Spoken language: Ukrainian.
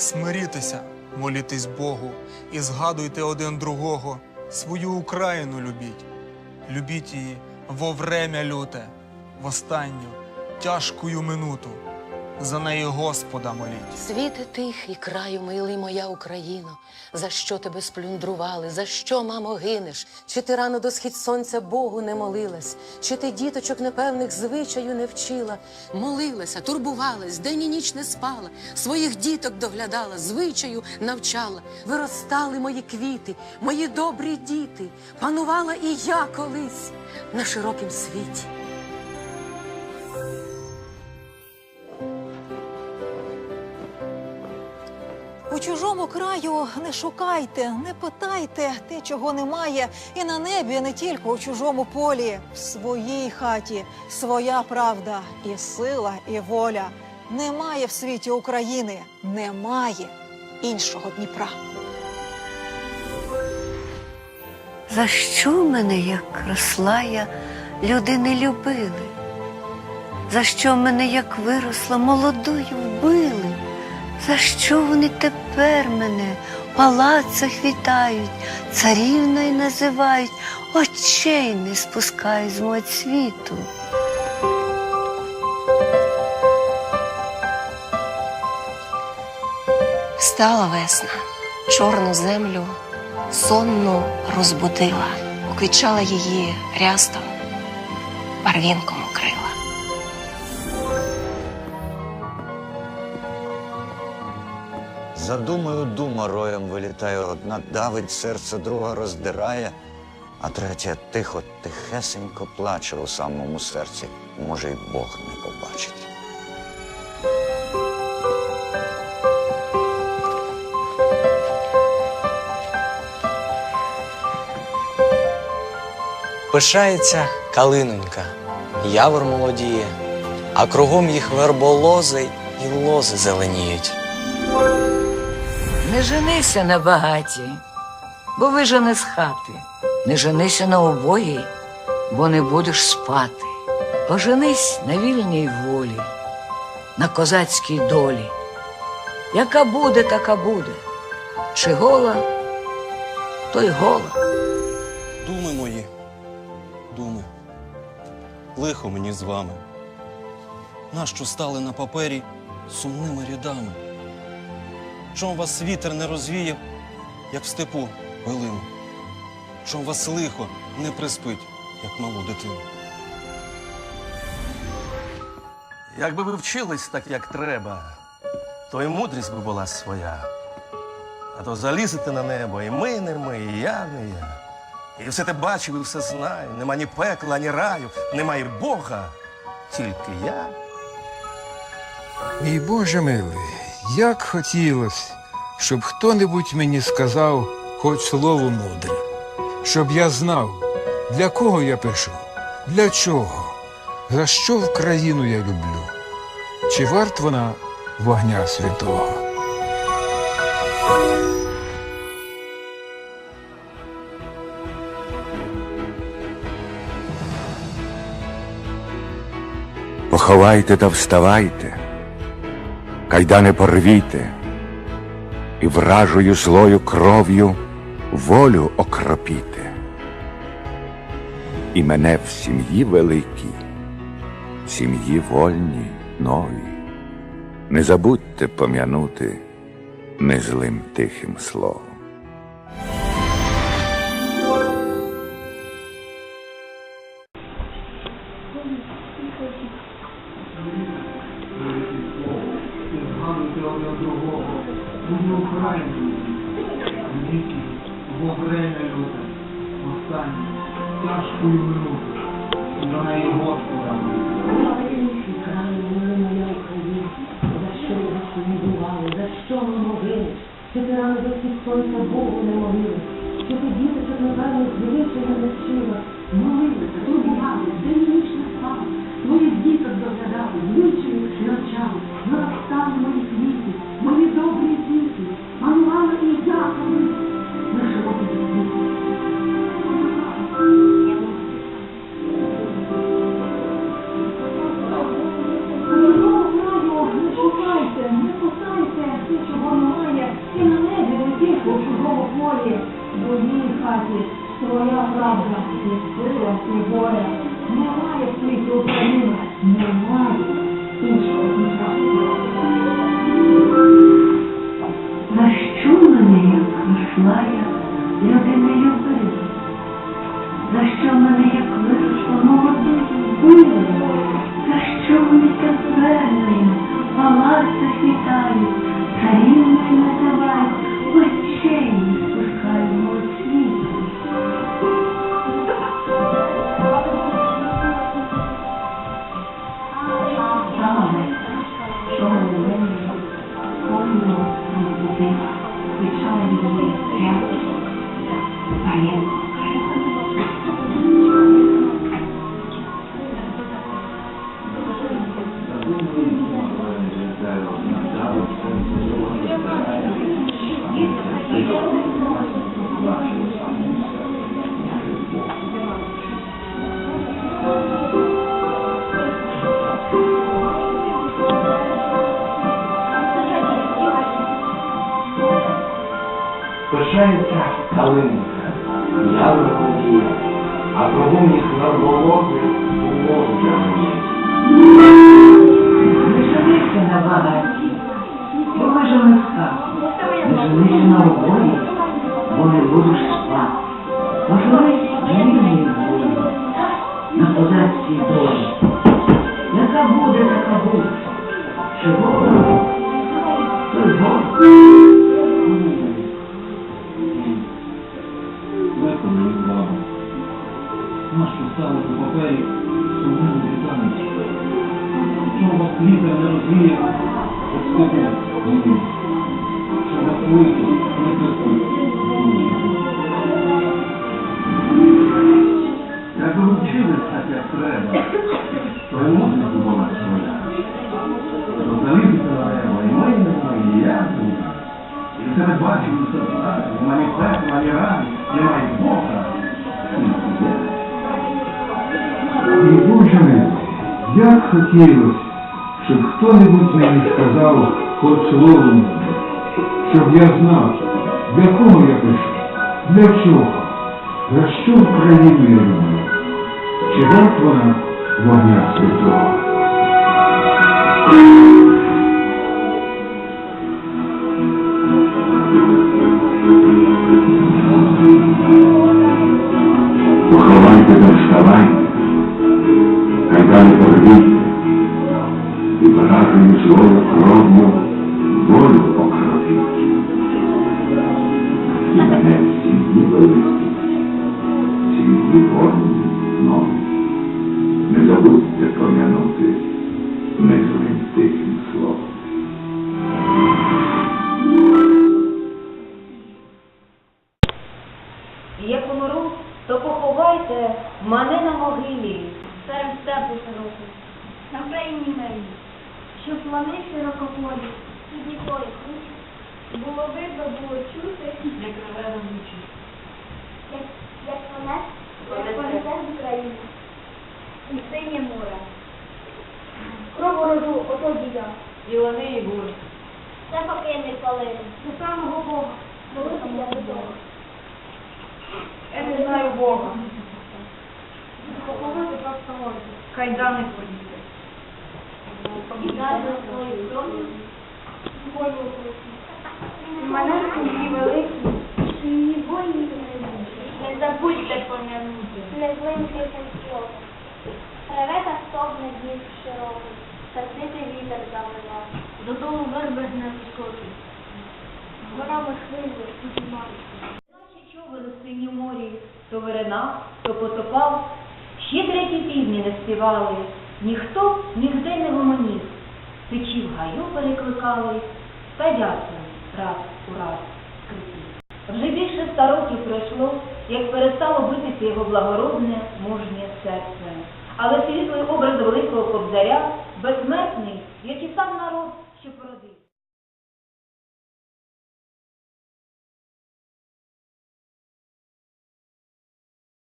Смирітеся, молітесь Богу і згадуйте один другого. Свою Україну любіть. Любіть її во время люте, в останню тяжкую минуту. За неї Господа моліть. Світи тихий, краю милий моя Україно, за що тебе сплюндрували, за що, мамо, гинеш? Чи ти рано до схід сонця Богу не молилась? Чи ти діточок непевних звичаю не вчила? Молилася, турбувалась, день і ніч не спала, своїх діток доглядала, звичаю навчала. Виростали мої квіти, мої добрі діти. Панувала і я колись на широкім світі. Чужому краю не шукайте, не питайте те, чого немає, і на небі не тільки у чужому полі, в своїй хаті своя правда, і сила, і воля. Немає в світі України, немає іншого Дніпра. За що мене, як росла я, люди не любили? За що мене, як виросла, молодою вбили? За що вони тепер мене. В палацах вітають, царівною називають, очей не спускають з мого світу? Встала весна, чорну землю сонну розбудила, уквічала її рястом, барвінком укрила. За дума роєм вилітає, одна давить серце, друга роздирає, а третя тихо, тихесенько плаче у самому серці. Може, й Бог не побачить. Пишається калинонька, явор молодіє, а кругом їх верболози і лози зеленіють. Не женися на багатій, бо вижене з хати. Не женися на убогій, бо не будеш спати. Оженись на вільній волі, на козацькій долі. Яка буде, така буде. Чи гола, то й гола. Думи мої, думи, лихо мені з вами. Нащо стали на папері сумними рядами? Чом вас вітер не розвіяв, як в степу пилину? Чом вас лихо не приспить, як малу дитину? Якби ви вчились так, як треба, то і мудрість би була своя. А то залізете на небо, і ми не ми, і я не я. І все те бачив, і все знаю. Нема ні пекла, ні раю, немає Бога, тільки я. Мій Боже милий, як хотілося, щоб хто-небудь мені сказав хоч слово мудре, щоб я знав, для кого я пишу, для чого, за що в країну я люблю, чи варт вона вогня святого. Поховайте та вставайте, кайдани порвіте, і вражою злою кров'ю волю окропіте. І мене в сім'ї великій, в сім'ї вольній, новій. Не забудьте пом'янути незлим тихим словом. Свою Україну. віки, в время люди, останні, тяжкою минуту. За неї Господа за що ми могили? Чи ти рано до схід сонця Богу не молилась? У чужому полі, в одній хаті своя правда, і сила, і воля. Немає світу світі Пишається калинка, явно володіє, а кругом їх верболози у мені. Не женися на багаті, бо ми же не женися на обої, бо не будеш спати. Можливість вільної волі, на позації долі. Яка буде, така буде. Чого? То й Бог. От степу мені? Що вас лихо не терпить? Якби ви вчились так, як треба, то й мудрість була своя. Залізете на небо, і ми я не. Бога. І як хотілося, щоб хто-небудь мені сказав хоч слово, мудре, щоб я знав, для кого я пишу, для чого, за що Україну я люблю, чи варт вона вогня святого. Як умру, то поховайте мене на могилі. Старим степу широким, на країні мені, що плани широкополі, і дітої кручі. Було видно, було чути, як реве вонючі. Як, як понес, як понесе з України. І синє море. Кров ворожу, ото дія. І вони, і бурь. Це поки не палили. До самого Бога. Молитися до того. Не знаю Бога. Поповити просто можна. Кайдани. Покидати свою кров'ю. Волю Мене сім'ї великі. Сім'ї воїни Не забудьте пом'янути. Не тихим словом. Реве та стогне днів широкий. Сердитий вітер завива. Додолу верби не вискочить. Горами хвилю піднімають. Човен синім морі то виринав, то потопав, ще треті півні не співали, ніхто нігде не гомонів. Течі в гаю перекликали, та дякую раз у раз скрипів. Вже більше ста років пройшло, як перестало битися його благородне, мужнє серце. Але світлий образ великого кобзаря, безсмертний, як і сам народ.